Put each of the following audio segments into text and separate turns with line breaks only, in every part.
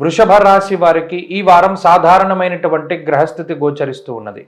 వృషభ రాశి వారికి ఈ వారం సాధారణమైనటువంటి గ్రహస్థితి గోచరిస్తూ ఉన్నది.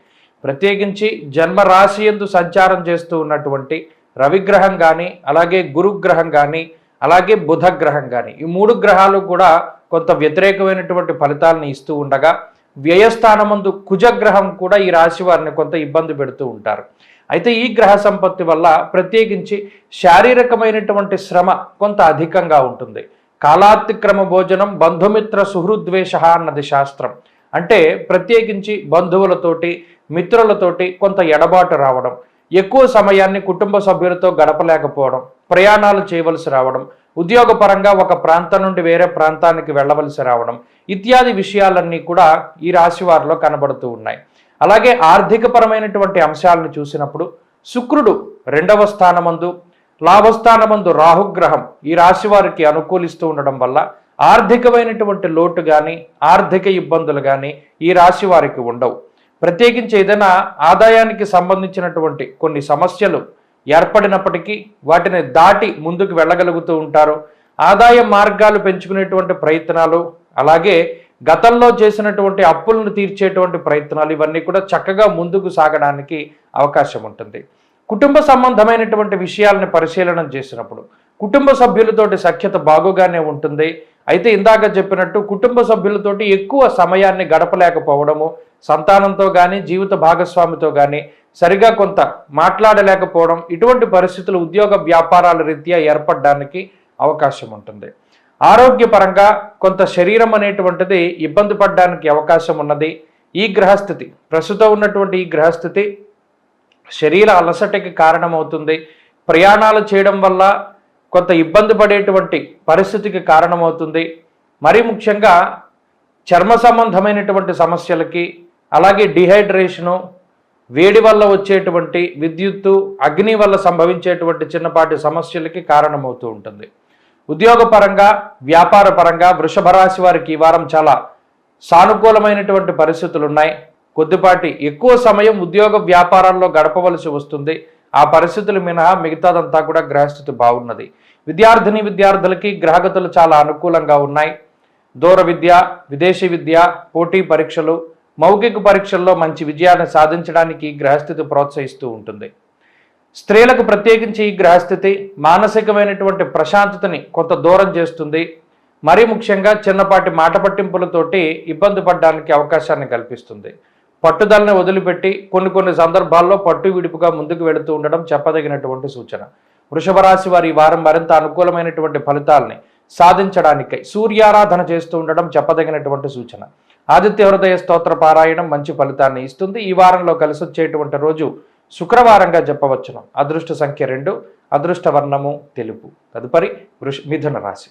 ప్రత్యేకించి జన్మ రాశి ఎందు సంచారం చేస్తూ ఉన్నటువంటి రవిగ్రహం కానీ అలాగే గురుగ్రహం కానీ అలాగే బుధ గ్రహం కానీ ఈ మూడు గ్రహాలు కూడా కొంత వ్యతిరేకమైనటువంటి ఫలితాలను ఇస్తూ ఉండగా వ్యయస్థానమందు కుజగ్రహం కూడా ఈ రాశి వారిని కొంత ఇబ్బంది పెడుతూ ఉంటారు. అయితే ఈ గ్రహ సంపత్తి వల్ల ప్రత్యేకించి శారీరకమైనటువంటి శ్రమ కొంత అధికంగా ఉంటుంది. కాలాతిక్రమ భోజనం బంధుమిత్ర సుహృద్వేష అన్నది శాస్త్రం. అంటే ప్రత్యేకించి బంధువులతోటి మిత్రులతోటి కొంత ఎడబాటు రావడం. ఎక్కువ సమయాన్ని కుటుంబ సభ్యులతో గడపలేకపోవడం. ప్రయాణాలు చేయవలసి రావడం. ఉద్యోగపరంగా ఒక ప్రాంతం నుండి వేరే ప్రాంతానికి వెళ్ళవలసి రావడం. ఇత్యాది విషయాలన్నీ కూడా ఈ రాశి వారిలో కనబడుతూ ఉన్నాయి. అలాగే ఆర్థికపరమైనటువంటి అంశాలను చూసినప్పుడు శుక్రుడు రెండవ స్థానమందు లాభస్థానమందు రాహుగ్రహం ఈ రాశి వారికి అనుకూలిస్తూ ఉండడం వల్ల ఆర్థికమైనటువంటి లోటు కానీ ఆర్థిక ఇబ్బందులు కానీ ఈ రాశి వారికి ఉండవు. ప్రత్యేకించి ఏదైనా ఆదాయానికి సంబంధించినటువంటి కొన్ని సమస్యలు ఏర్పడినప్పటికీ వాటిని దాటి ముందుకు వెళ్ళగలుగుతూ ఉంటారు. ఆదాయ మార్గాలు పెంచుకునేటువంటి ప్రయత్నాలు అలాగే గతంలో చేసినటువంటి అప్పులను తీర్చేటువంటి ప్రయత్నాలు ఇవన్నీ కూడా చక్కగా ముందుకు సాగడానికి అవకాశం ఉంటుంది. కుటుంబ సంబంధమైనటువంటి విషయాలను పరిశీలన చేసినప్పుడు కుటుంబ సభ్యులతోటి సఖ్యత బాగుగానే ఉంటుంది. అయితే ఇందాక చెప్పినట్టు కుటుంబ సభ్యులతోటి ఎక్కువ సమయాన్ని గడపలేకపోవడము సంతానంతో కానీ జీవిత భాగస్వామితో కానీ సరిగా కొంత మాట్లాడలేకపోవడం ఇటువంటి పరిస్థితులు ఉద్యోగ వ్యాపారాల రీత్యా ఏర్పడడానికి అవకాశం ఉంటుంది. ఆరోగ్యపరంగా కొంత శరీరం అనేటువంటిది ఇబ్బంది పడడానికి అవకాశం ఉన్నది. ఈ గ్రహస్థితి ప్రస్తుతం ఉన్నటువంటి ఈ గ్రహస్థితి శరీర అలసటకి కారణమవుతుంది. ప్రయాణాలు చేయడం వల్ల కొంత ఇబ్బంది పడేటువంటి పరిస్థితికి కారణమవుతుంది. మరీ ముఖ్యంగా చర్మ సంబంధమైనటువంటి సమస్యలకి అలాగే డిహైడ్రేషను వేడి వల్ల వచ్చేటువంటి విద్యుత్తు అగ్ని వల్ల సంభవించేటువంటి చిన్నపాటి సమస్యలకి కారణమవుతూ ఉంటుంది. ఉద్యోగపరంగా వ్యాపార పరంగా వృషభ రాశి వారికి ఈ వారం చాలా సానుకూలమైనటువంటి పరిస్థితులు ఉన్నాయి కొద్దిపాటి ఎక్కువ సమయం ఉద్యోగ వ్యాపారాల్లో గడపవలసి వస్తుంది. ఆ పరిస్థితులు మినహా మిగతాదంతా కూడా గ్రహస్థితి బాగున్నది. విద్యార్థిని విద్యార్థులకి గ్రహగతులు చాలా అనుకూలంగా ఉన్నాయి. దూర విద్య విదేశీ విద్య పోటీ పరీక్షలు మౌఖిక పరీక్షల్లో మంచి విజయాన్ని సాధించడానికి గ్రహస్థితి ప్రోత్సహిస్తూ ఉంటుంది. స్త్రీలకు ప్రత్యేకించి ఈ గ్రహస్థితి మానసికమైనటువంటి ప్రశాంతతని కొంత దూరం చేస్తుంది. మరీ ముఖ్యంగా చిన్నపాటి మాట పట్టింపులతోటి ఇబ్బంది పడడానికి అవకాశాన్ని కల్పిస్తుంది. పట్టుదలని వదిలిపెట్టి కొన్ని కొన్ని సందర్భాల్లో పట్టు విడుపుగా ముందుకు వెళుతూ ఉండడం చెప్పదగినటువంటి సూచన. వృషభ రాశి వారి ఈ వారం మరింత అనుకూలమైనటువంటి ఫలితాలని సాధించడానికై సూర్యారాధన చేస్తూ ఉండడం చెప్పదగినటువంటి సూచన. ఆదిత్య హృదయ స్తోత్ర పారాయణం మంచి ఫలితాన్ని ఇస్తుంది. ఈ వారంలో కలిసి వచ్చేటువంటి రోజు శుక్రవారంగా చెప్పవచ్చును. అదృష్ట సంఖ్య రెండు అదృష్ట వర్ణము తెలుపు. తదుపరి వృష మిథున రాశి.